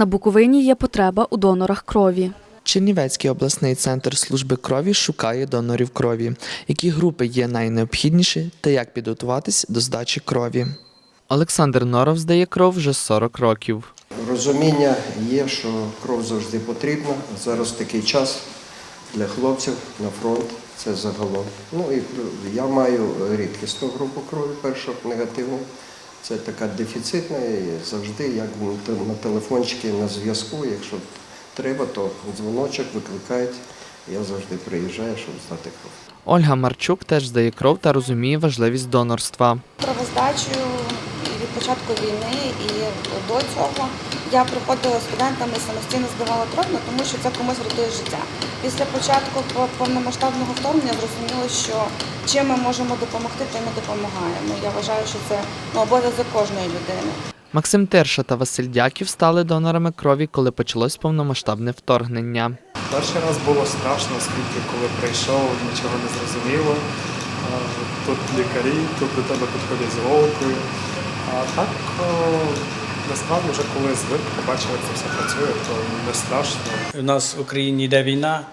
На Буковині є потреба у донорах крові. Чернівецький обласний центр служби крові шукає донорів крові. Які групи є найнеобхідніші та як підготуватись до здачі крові? Олександр Норов здає кров вже 40 років. Розуміння є, що кров завжди потрібна. Зараз такий час для хлопців на фронт. Це загалом. Ну і я маю рідкісну групу крові, першу негативну. Це така дефіцитна і завжди як на телефончики на зв'язку. Якщо треба, то дзвоночок викликають. Я завжди приїжджаю, щоб здати кров. Ольга Марчук теж здає кров та розуміє важливість донорства. Кровоздачу від початку війни і до цього я приходила студентами самостійно здавала ну, тому що це комусь рятує життя. Після початку повномасштабного вторгнення зрозуміло, що чим ми можемо допомогти, тим і допомагаємо. Я вважаю, що це ну, обов'язок кожної людини. Максим Терша та Василь Дяків стали донорами крові, коли почалось повномасштабне вторгнення. Перший раз було страшно, оскільки коли прийшов, нічого не зрозуміло. Тут лікарі, тут до тебе підходять з голкою. А так насправді вже коли звик, побачив, як це все працює, то не страшно. У нас в Україні йде війна,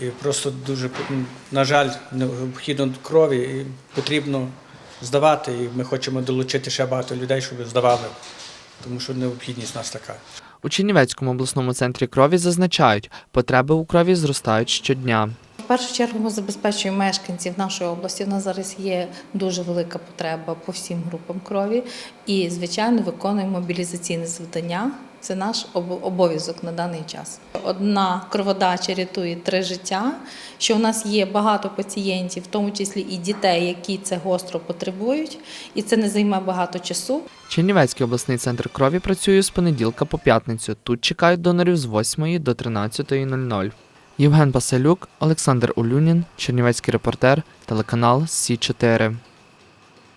і просто дуже, на жаль, необхідно крові і потрібно здавати. І ми хочемо долучити ще багато людей, щоб здавали, тому що необхідність у нас така. У Чернівецькому обласному центрі крові зазначають, потреби у крові зростають щодня. В першу чергу ми забезпечуємо мешканців нашої області. У нас зараз є дуже велика потреба по всім групам крові. І, звичайно, виконуємо мобілізаційне завдання. Це наш обов'язок на даний час. Одна кроводача рятує три життя. Що у нас є багато пацієнтів, в тому числі і дітей, які це гостро потребують, і це не займе багато часу. Чернівецький обласний центр крові працює з понеділка по п'ятницю. Тут чекають донорів з 8 до 13.00. Євген Басилюк, Олександр Улюнін, Чернівецький репортер, телеканал Сі 4